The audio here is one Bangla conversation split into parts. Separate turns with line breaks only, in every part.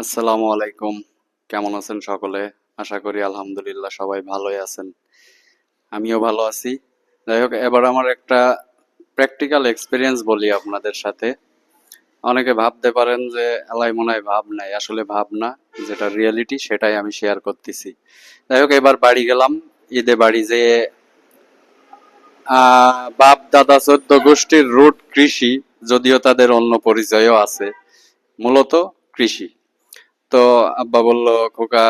আসসালামু আলাইকুম। কেমন আছেন সকলে? আশা করি আলহামদুলিল্লাহ সবাই ভালোই আছেন। আমিও ভালো আছি। যাই হোক এবার আমার একটা প্র্যাকটিক্যাল এক্সপিরিয়েন্স বলি আপনাদের সাথে। অনেকে ভাবতে পারেন যে এলাই মনে হয় ভাব নাই। আসলে ভাব না যেটা রিয়েলিটি সেটাই আমি শেয়ার করতেছি। যাই হোক এবার বাড়ি গেলাম। ঈদে বাড়ি আহ, বাপ দাদা চোদ্দ গোষ্ঠীর রুট কৃষি যদিও তাদের অন্য পরিচয়ও আছে। মূলত কৃষি। তো আব্বা বলল, খোকা,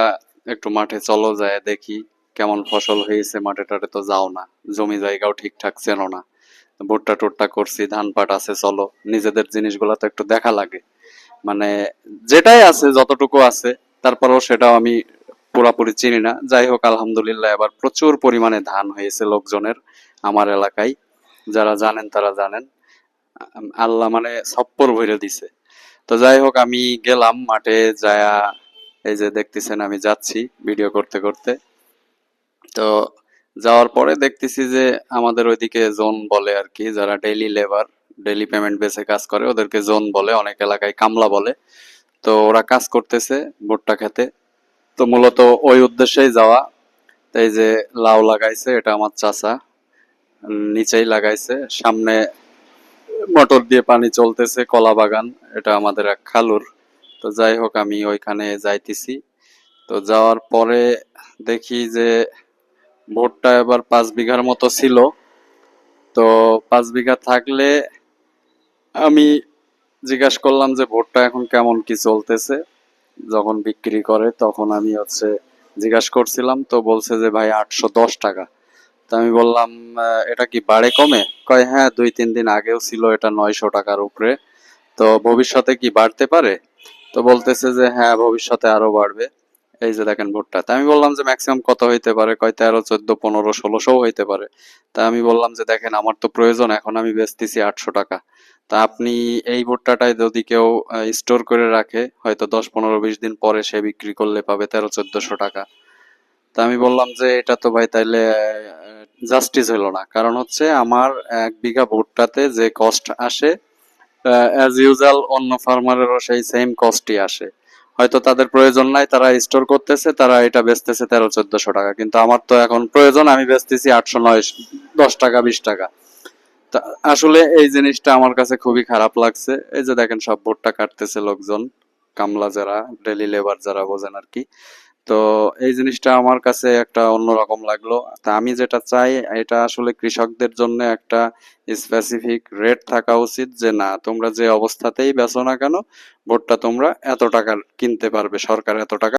একটু মাঠে চলো, যায় দেখি কেমন ফসল হয়েছে। মাঠে টাটে তো যাও না, জমি জায়গাও ঠিকঠাক চেনো না। ভুট্টা টুট্টা করছি, ধান পাট আছে, চলো। নিজেদের জিনিসগুলো তো একটু দেখা লাগে। মানে যেটাই আছে, যতটুকু আছে, তারপরেও সেটাও আমি পুরাপুরি চিনি না। যাই হোক, আলহামদুলিল্লাহ, এবার প্রচুর পরিমাণে ধান হয়েছে লোকজনের আমার এলাকায়। যারা জানেন, তারা জানেন। আল্লাহ মানে সপ্পর ভরে দিছে। তো যাই হোক, আমি গেলাম মাঠে যায়া, এই যে দেখতেছেন আমি যাচ্ছি ভিডিও করতে করতে। তো যাওয়ার পরে দেখতেছি যে আমাদের ওইদিকে জোন বলে আর কি, যারা ডেইলি লেবার ডেইলি পেমেন্ট বেসে কাজ করে, ওদেরকে জোন বলে, অনেক এলাকায় কামলা বলে। তো ওরা কাজ করতেছে ভুট্টা খেতে। তো মূলত ওই উদ্দেশ্যেই যাওয়া। তো এই যে লাউ লাগাইছে, এটা আমার চাচা। নিচেই লাগাইছে। সামনে মোটর দিয়ে পানি চলতেছে, কলা বাগান, এটা আমাদের এক খালুর। তো যাই হোক, আমি ওইখানে যাইতেছি। তো যাওয়ার পরে দেখি যে ভোটটা এবার পাঁচ বিঘার মতো ছিল। তো পাঁচ বিঘা থাকলে আমি জিজ্ঞাসা করলাম যে ভোটটা এখন কেমন কি চলতেছে। যখন বিক্রি করে, তখন আমি হচ্ছে জিজ্ঞাসা করছিলাম, তো বলছে যে ভাই আটশো দশ টাকা। তো আমি বললাম এটা কি বাড়ে কমে? কয় হ্যাঁ দুই, তিন দিন আগেও ছিল এটা নয়শো টাকার উপরে। তো ভবিষ্যতে কি বাড়তে পারে? তো বলতেছে যে হ্যাঁ ভবিষ্যতে আরও বাড়বে। এই যে দেখেন ভুট্টা তা আমি বললাম যে, ম্যাক্সিমাম কত হইতে পারে? কয়, তেরো, চোদ্দ, পনেরো, ষোলোশো হইতে পারে। তা আমি বললাম যে, দেখেন, আমার তো প্রয়োজন, এখন আমি বেচতেছি আটশো টাকা। তা আপনি এই ভুট্টাটাই যদি কেউ স্টোর করে রাখে, হয়তো দশ, পনেরো, বিশ দিন পরে সে বিক্রি করলে পাবে তেরো, চোদ্দশো টাকা। তা আমি বললাম যে, এটা তো ভাই তাইলে জাস্টিস হলো না। কারণ হচ্ছে আমার এক বিঘা ভুট্টাতে যে কস্ট আসে অ্যাজ ইউজুয়াল অন্য ফার্মারেরও সেই সেম কস্টই আসে। হয়তো তাদের প্রয়োজন নাই, তারা স্টোর করতেছে, তারা এটা বেচতেছে তেরো, চোদ্দশো টাকা। কিন্তু আমার তো এখন প্রয়োজন, আমি বেচতেছি আটশো নয়, দশ টাকা, বিশ টাকা। আসলে এই জিনিসটা আমার কাছে খুবই খারাপ লাগছে। এই যে দেখেন সব ভুট্টা কাটতেছে লোকজন, কামলা যারা ডেলি লেবার যারা বোঝেন আর কি। তো এই জিনিসটা আমার কাছে একটা অন্যরকম লাগল। তা আমি যেটা চাই, এটা আসলে কৃষকদের জন্য একটা স্পেসিফিক রেট থাকা উচিত যে, না, তোমরা যে অবস্থাতেই বেছো না কেন, ভোটটা তোমরা এত টাকার কিনতে পারবে, সরকার এত টাকা